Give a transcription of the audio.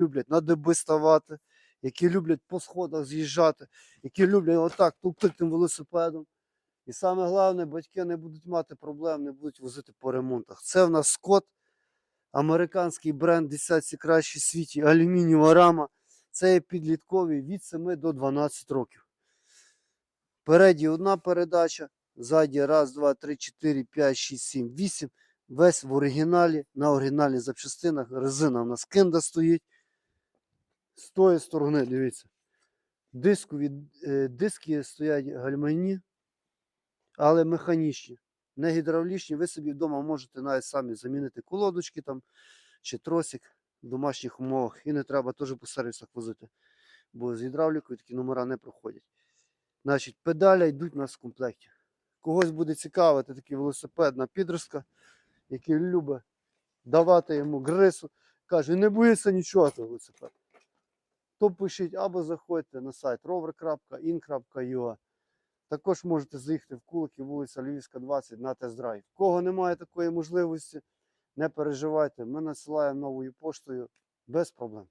люблять на деби ставати, які люблять по сходах з'їжджати, які люблять отак тупити велосипедом. І саме головне, батьки не будуть мати проблем, не будуть возити по ремонтах. Це в нас Скот, американський бренд, десятці кращий в світі, алюмінієва рама. Це є підлітковий від 7 до 12 років. Впереді одна передача, ззаді раз, два, три, чотири, п'ять, шість, сім, вісім. Весь в оригіналі, на оригінальних запчастинах. Резина в нас кенда стоїть. З тої сторони, дивіться. Дискові, е, диски стоять гальмайні, але механічні. Не гідравлічні. Ви собі вдома можете навіть самі замінити колодочки там чи тросик в домашніх умовах. І не треба теж по сервісах возити. Бо з гідравлікою такі номера не проходять. Значить, педаля йдуть у нас в комплекті. Когось буде цікавити такий велосипед на підростка, який любить давати йому грису. Каже, не боїться нічого того велосипед. То пишіть або заходьте на сайт rover.in.ua. Також можете заїхати в Кулики, вулиця Львівська, 20 на тест-драйв. Кого немає такої можливості, не переживайте. Ми надсилаємо новою поштою без проблем.